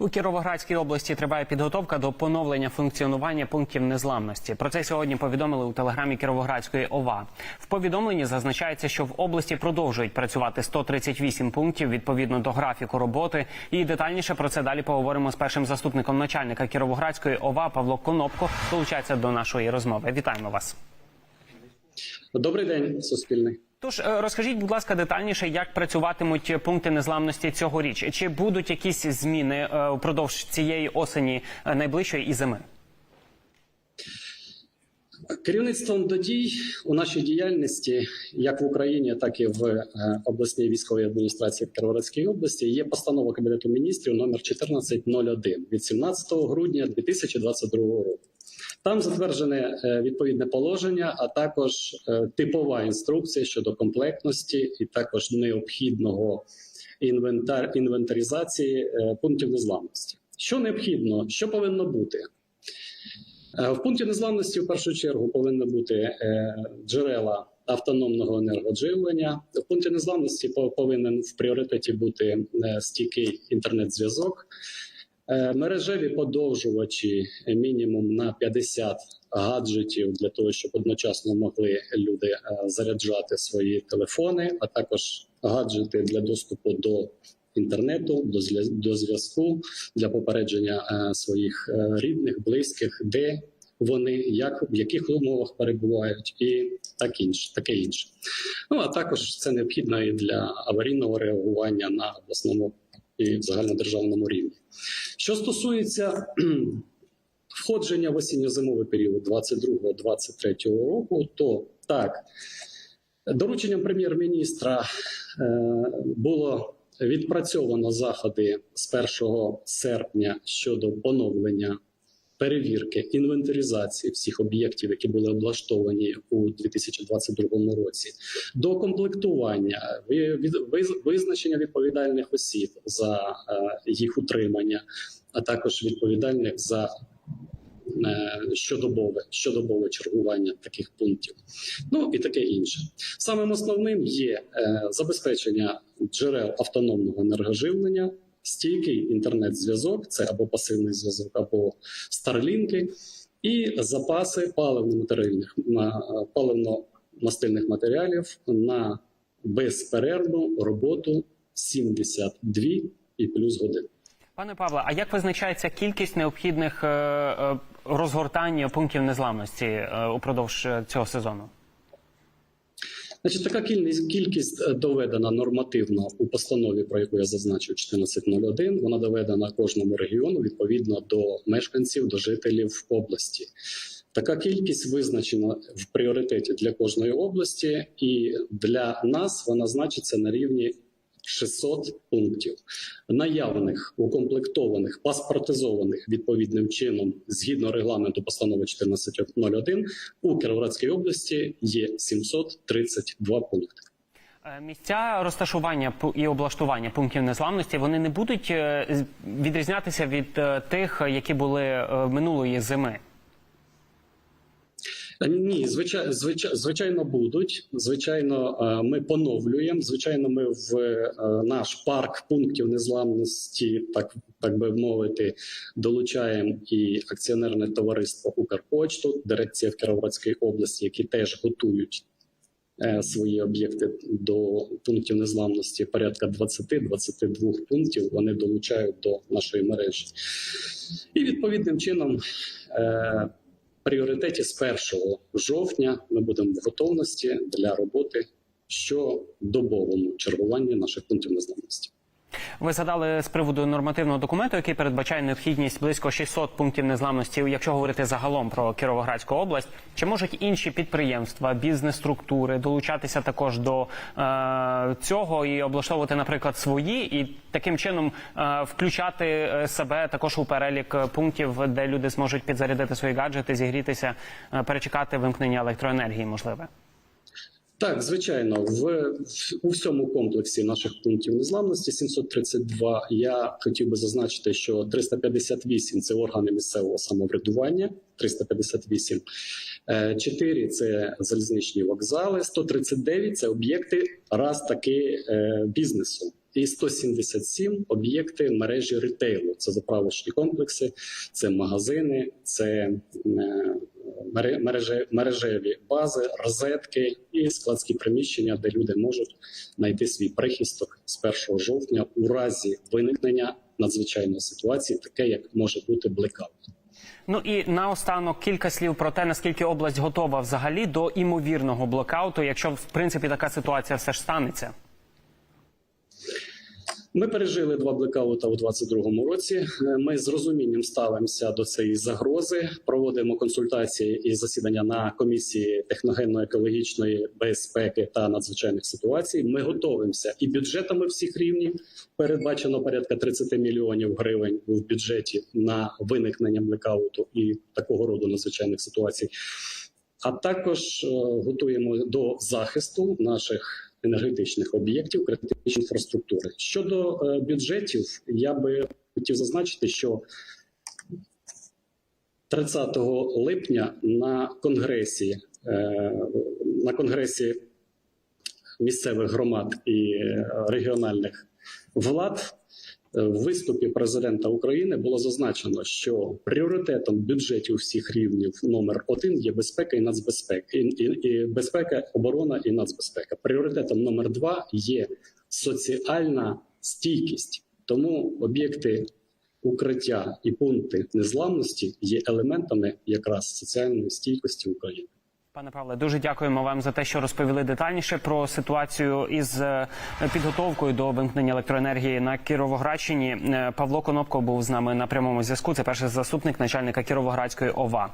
У Кіровоградській області триває підготовка до поновлення функціонування пунктів незламності. Про це сьогодні повідомили у телеграмі Кіровоградської ОВА. В повідомленні зазначається, що в області продовжують працювати 138 пунктів відповідно до графіку роботи. І детальніше про це далі поговоримо з першим заступником начальника Кіровоградської ОВА Павло Конопко. Долучається до нашої розмови. Вітаємо вас. Добрий день, суспільний. Тож е, розкажіть, будь ласка, детальніше, як працюватимуть пункти незламності цьогоріч? Чи будуть якісь зміни е, упродовж цієї осені е, найближчої і зими? Керівництвом до дій у нашій діяльності, як в Україні, так і в обласній військовій адміністрації в області, є постанова Кабінету міністрів номер 1401 від 17 грудня 2022 року. Там затверджене е, відповідне положення, а також е, типова інструкція щодо комплектності і також необхідного інвентар інвентаризації е, пунктів незламності. Що необхідно, що повинно бути? В пункті незламності в першу чергу повинні бути джерела автономного енергодживлення. В пункті незламності по- повинен в пріоритеті бути стійкий інтернет-зв'язок, мережеві подовжувачі е, мінімум на 50 гаджетів для того, щоб одночасно могли люди е, заряджати свої телефони, а також гаджети для доступу до інтернету, до зв'язку для попередження е, своїх е, рідних, близьких, де вони, як в яких умовах перебувають, і так інше, таке інше. Ну а також це необхідно і для аварійного реагування на обласному і загальнодержавному рівні. Що стосується входження в осінньо-зимовий період 22-23 року, то так, дорученням прем'єр-міністра е, було відпрацьовано заходи з 1 серпня щодо поновлення перевірки інвентаризації всіх об'єктів, які були облаштовані у 2022 році, до комплектування, ви- від- визначення відповідальних осіб за е, їх утримання, а також відповідальних за е, щодобове, щодобове чергування таких пунктів, ну і таке інше. Самим основним є е, забезпечення джерел автономного енергоживлення, стійкий інтернет-зв'язок, це або пасивний зв'язок, або старлінки, і запаси паливно-матеріальних ма- паливно-мастильних матеріалів на безперервну роботу 72 і плюс годин. Пане Павле, а як визначається кількість необхідних е, е, розгортань пунктів незламності е, упродовж цього сезону? Значить, така кількість, е, доведена нормативно у постанові, про яку я зазначив 1401. Вона доведена кожному регіону відповідно до мешканців, до жителів області. Така кількість визначена в пріоритеті для кожної області, і для нас вона значиться на рівні 600 пунктів, наявних, укомплектованих, паспортизованих відповідним чином згідно регламенту постанови 1401 у Кіровоградській області є 732 пункти. Е, Місця розташування і облаштування пунктів незламності вони не будуть е, відрізнятися від е, тих, які були минулої зими. Ні, звичайно, звичайно будуть. Звичайно, е, ми поновлюємо. Звичайно, ми в е, наш парк пунктів незламності, так так би мовити, долучаємо і акціонерне товариство Укрпочту, дирекція в Кіровоградській області, які теж готують е, свої об'єкти до пунктів незламності. Порядка 20-22 пунктів вони долучають до нашої мережі. І відповідним чином. Пріоритеті з 1 жовтня ми будемо в готовності для роботи щодобовому чергуванні наших пунктів незламності. Ви згадали з приводу нормативного документу, який передбачає необхідність близько 600 пунктів незламності, якщо говорити загалом про Кіровоградську область. Чи можуть інші підприємства, бізнес-структури долучатися також до е, цього і облаштовувати, наприклад, свої, і таким чином е, включати е, себе також у перелік е, пунктів, де люди зможуть підзарядити свої гаджети, зігрітися, е, перечекати вимкнення електроенергії, можливе? Так, звичайно, в, у всьому комплексі наших пунктів незламності 732 Я хотів би зазначити, що 358 – це органи місцевого самоврядування. 358. 4 – це залізничні вокзали. 139 – це об'єкти раз таки е, бізнесу. і 177 об'єкти мережі ретейлу. Це заправочні комплекси, це магазини, це е, мережеві бази, розетки і складські приміщення, де люди можуть знайти свій прихисток з 1 жовтня у разі виникнення надзвичайної ситуації, таке як може бути блекаут. Ну і наостанок кілька слів про те, наскільки область готова взагалі до імовірного блокауту, якщо в принципі така ситуація все ж станеться. Ми пережили два блекаута у 2022 році. Е, Ми з розумінням ставимося до цієї загрози. Проводимо консультації і засідання на комісії техногенно-екологічної безпеки та надзвичайних ситуацій. Ми готуємося і бюджетами всіх рівнів. Передбачено порядка 30 мільйонів гривень в бюджеті на виникнення блекауту і такого роду надзвичайних ситуацій. А також е, готуємо до захисту наших енергетичних об'єктів критичної інфраструктури. Щодо е, бюджетів, я би хотів зазначити, що 30 липня на конгресі е, на конгресі місцевих громад і е, регіональних влад в виступі президента України було зазначено, що пріоритетом бюджетів всіх рівнів номер один є безпека і нацбезпека, і, і, і безпека, оборона і нацбезпека. Пріоритетом номер два є соціальна стійкість. Тому об'єкти укриття і пункти незламності є елементами якраз соціальної стійкості України. Пане Павле, дуже дякуємо вам за те, що розповіли детальніше про ситуацію із е, підготовкою до вимкнення електроенергії на Кіровоградщині. Е, Павло Конопко був з нами на прямому зв'язку. Це перший заступник начальника Кіровоградської ОВА.